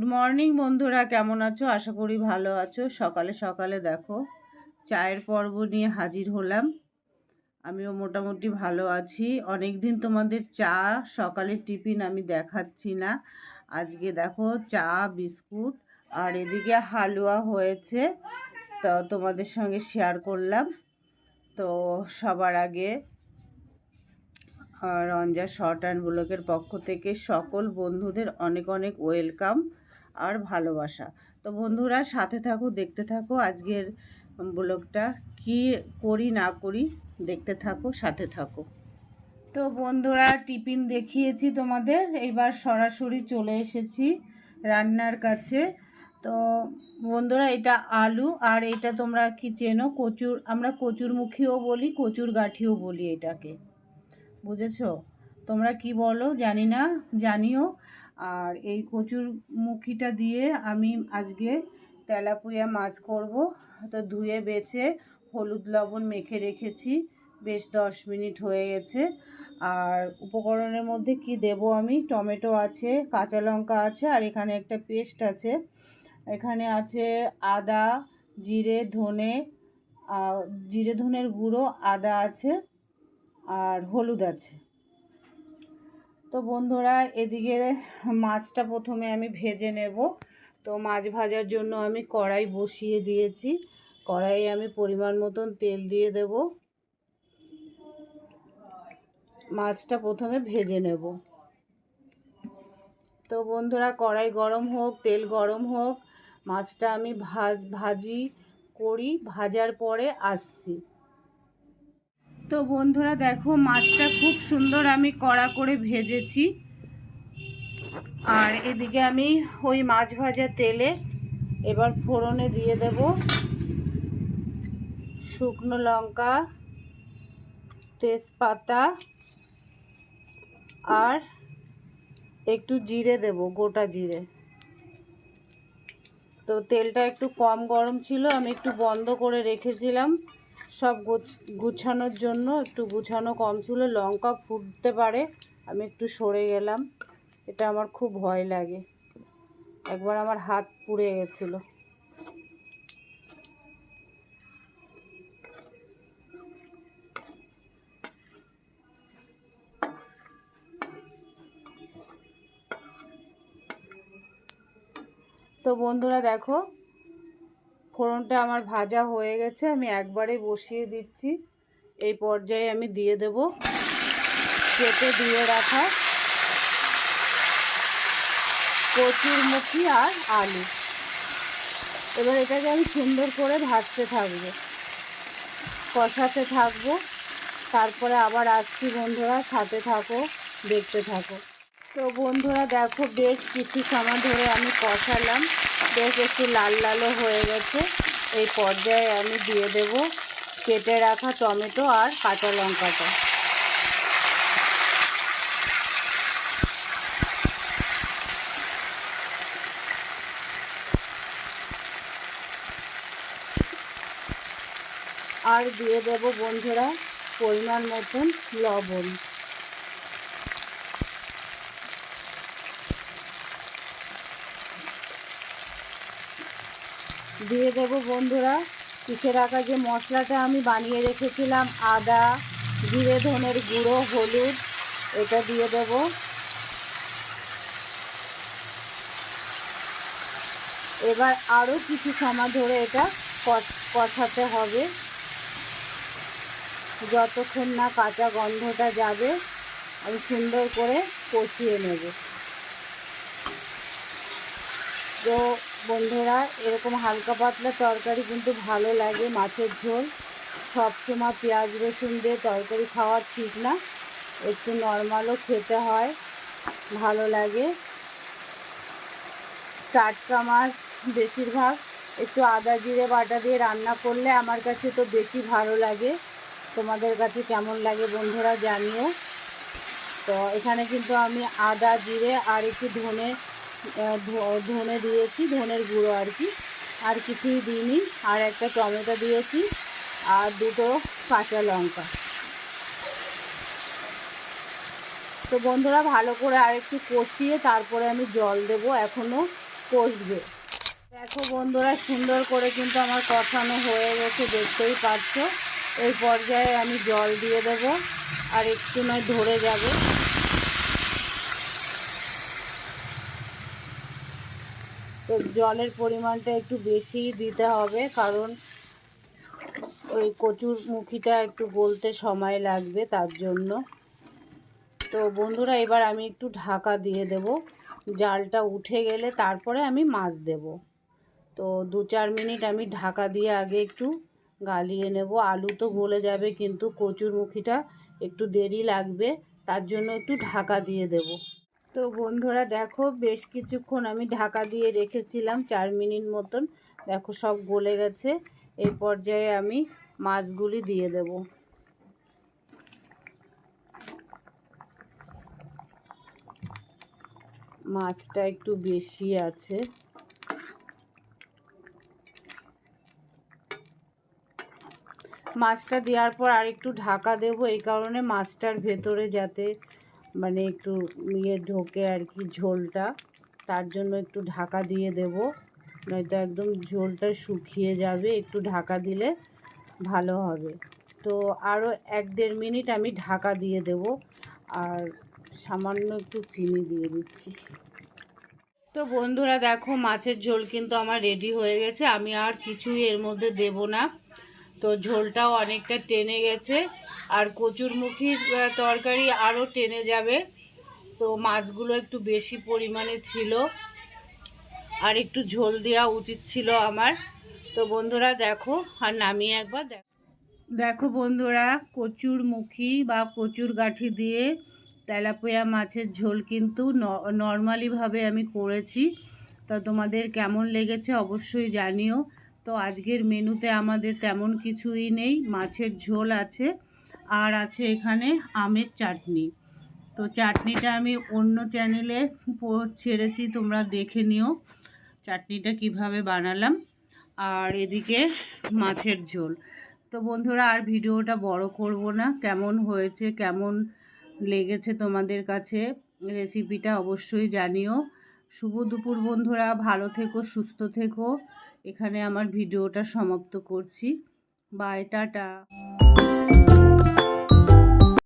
Good morning বন্ধুরা। কেমন আছো? আশা করি ভালো আছো। সকালে সকালে দেখো, চায়ের পর্ব নিয়ে হাজির হলাম। আমিও মোটামুটি ভালো আছি। অনেক দিন তোমাদের চা সকালের টিফিন আমি দেখাচ্ছি না। আজকে দেখো, চা, বিস্কুট, আর এদিকে হালুয়া হয়েছে। তো তোমাদের সঙ্গে শেয়ার করলাম। তো সবার আগে রঞ্জা শর্ট অ্যান্ড ব্লকের পক্ষ থেকে সকল বন্ধুদের অনেক অনেক ওয়েলকাম আর ভালোবাসা। তো বন্ধুরা, সাথে থাকো, দেখতে থাকো আজকের ব্লগটা। কি করি, না করি, দেখতে থাকো, সাথে থাকো। তো বন্ধুরা, টিফিন দেখিয়েছি তোমাদের। এইবার সরাসরি চলে এসেছি রান্নার কাছে। তো বন্ধুরা, এটা আলু আর এটা তোমরা কি চেনো? কচুর, আমরা কচুরমুখীও বলি কচুর গাঠিও বলি এটাকে। বুঝেছ? তোমরা কি বলো? জানি না, জানিও। আর এই কচুর মুখিটা দিয়ে আমি আজকে তেলাপুয়া মাছ করব। তো ধুয়ে বেছে হলুদ লবণ মেখে রেখেছি। বেশ দশ মিনিট হয়ে গেছে। আর উপকরণের মধ্যে কি দেব আমি? টমেটো আছে, কাঁচা লঙ্কা আছে, আর এখানে একটা পেস্ট আছে। এখানে আছে আদা, জিরে, ধনে জিরে ধনের গুঁড়ো, আদা আছে, আর হলুদ আছে। তো বন্ধুরা, এদিকে মাছটা প্রথমে আমি ভেজে নেব। তো মাছ ভাজার জন্য আমি কড়াই বসিয়ে দিয়েছি। কড়াইয়ে আমি পরিমাণ মতন তেল দিয়ে দেব। মাছটা প্রথমে ভেজে নেব। তো বন্ধুরা, কড়াই গরম হোক, তেল গরম হোক, মাছটা আমি ভাজ, ভাজি করি, ভাজার পরে আসছি। তো বন্ধুরা দেখো, মাছটা খুব সুন্দর আমি কড়া করে ভেজেছি। আর এদিকে আমি ওই মাছ ভাজা তেলে এবার ফোড়নে দিয়ে দেব শুকনো লঙ্কা, তেজপাতা, আর একটু জিরে দেব, গোটা জিরে। তো তেলটা একটু কম গরম ছিল, আমি একটু বন্ধ করে রেখেছিলাম। সব গুছানোর জন্য, একটু গুছানো কম ছিল, লঙ্কা ফুটতে পারে, আমি একটু সরে গেলাম, এটা আমার খুব ভয় লাগে। একবার আমার হাত পুড়ে গেছিল। তো বন্ধুরা দেখো ফোড়নটা আমার ভাজা হয়ে গেছে, আমি একবারে বসিয়ে দিচ্ছি। এই পর্যায়ে আমি দিয়ে দেব কেটে দিয়ে রাখা কচুর মুখি আর আলু। এবার এটাকে আমি সুন্দর করে ভাজতে থাকব, কষাতে থাকব, তারপরে আবার আসছি বন্ধুরা, সাথে থাকো, দেখতে থাকো। তো বন্ধুরা, দেখো বেশ কিছু সময় ধরে আমি কষালাম। বেশ একটু লাল লালও হয়ে গেছে। এই পর্যায়ে আমি দিয়ে দেব কেটে রাখা টমেটো আর কাঁচা লঙ্কাটা। আর দিয়ে দেব বন্ধুরা পরিমাণ মতন লবণ। দিয়ে দেবো বন্ধুরা। পিঠে রাখা যে মশলাটা আমি বানিয়ে রেখেছিলাম, আদা, জিরে, ধনের গুঁড়ো, হলুদ, এটা দিয়ে দেব। এবার আরও কিছু সময় ধরে এটা কষাতে হবে। যতক্ষণ না কাঁচা গন্ধটা যাবে, আমি সুন্দর করে কষিয়ে নেব। তো বন্ধুরা, এরকম হালকা পাতলা তরকারি কিন্তু ভালো লাগে মাছের ঝোল। সবসময় পেঁয়াজ রসুন দিয়ে তরকারি খাওয়া ঠিক না, একটু নর্মালও খেতে হয়, ভালো লাগে। টাটকা মাছ বেশিরভাগ, একটু আদা জিরে বাটা দিয়ে রান্না করলে আমার কাছে তো বেশি ভালো লাগে। তোমাদের কাছে কেমন লাগে বন্ধুরা জানিও। তো এখানে কিন্তু আমি আদা, জিরে আর একটু ধনে ধনে দিয়েছি, ধনের গুঁড়ো আর কি। আর কিছুই দিইনি। আর একটা টমেটো দিয়েছি। আর দুটো কাঁচা লঙ্কা। তো বন্ধুরা, ভালো করে আর একটু কষিয়ে তারপরে আমি জল দেব। এখনও কষবে। দেখো বন্ধুরা, সুন্দর করে কিন্তু আমার কষানো হয়ে গেছে, দেখতেই পাচ্ছ। এই পর্যায়ে আমি জল দিয়ে দেব। আর একটু নয়, ধরে যাবে। তো জলের পরিমাণটা একটু বেশি দিতে হবে, কারণ ওই কচুর মুখিটা একটু বলতে সময় লাগবে তার জন্য। তো বন্ধুরা, এবার আমি একটু ঢাকা দিয়ে দেব। জালটা উঠে গেলে তারপরে আমি মাছ দেব। তো দু চার মিনিট আমি ঢাকা দিয়ে আগে একটু গালিয়ে নেব। আলু তো গলে যাবে, কিন্তু কচুর মুখিটা একটু দেরি লাগবে, তার জন্য একটু ঢাকা দিয়ে দেব। তো বন্ধুরা দেখো, বেশ কিছুক্ষণ আমি ঢাকা দিয়ে রেখেছিলাম, চার মিনিট মতন। দেখো, সব গলে গেছে। এই পর্যায়ে আমি মাছগুলি দিয়ে দেব। মাছটা একটু বেশি আছে। মাছটা দেওয়ার পর আর একটু ঢাকা দেব, এই কারণে মাছটার ভেতরে যাতে মানে একটু ইয়ে ঢোকে আর কি ঝোলটা। তার জন্য একটু ঢাকা দিয়ে দেব। নয়তো একদম ঝোলটা শুকিয়ে যাবে, একটু ঢাকা দিলে ভালো হবে। তো আরও এক দেড় মিনিট আমি ঢাকা দিয়ে দেব। আর সামান্য একটু চিনি দিয়ে দিচ্ছি। তো বন্ধুরা দেখো, মাছের ঝোল কিন্তু আমার রেডি হয়ে গেছে। আমি আর কিছুই এর মধ্যে দেব না। তো ঝোলটাও অনেকটা টেনে গেছে। আর কচুরমুখির তরকারি আরও টেনে যাবে। তো মাছগুলো একটু বেশি পরিমাণে ছিল। আর একটু ঝোল দেওয়া উচিত ছিল আমার। তো বন্ধুরা দেখো, আর নামিয়ে একবার দেখো দেখো বন্ধুরা কচুর মুখি বা কচুর গাঠি দিয়ে তেলাপিয়া মাছের ঝোল কিন্তু নর্মালিভাবে আমি করেছি। তা তোমাদের কেমন লেগেছে অবশ্যই জানিও। তো আজকের মেনুতে আমাদের তেমন কিছুই নেই। মাছের ঝোল আছে আর আছে এখানে আমের চাটনি। তো চাটনিটা আমি অন্য চ্যানেলে ছেড়েছি, তোমরা দেখে নিও চাটনিটা কীভাবে বানালাম। আর এদিকে মাছের ঝোল। তো বন্ধুরা, আর ভিডিওটা বড় করব না। কেমন হয়েছে, কেমন লেগেছে তোমাদের কাছে রেসিপিটা অবশ্যই জানিও। শুভ দুপুর বন্ধুরা, ভালো থেকো, সুস্থ থেকো। এখানে আমার ভিডিওটা সমাপ্ত করছি। Bye tata.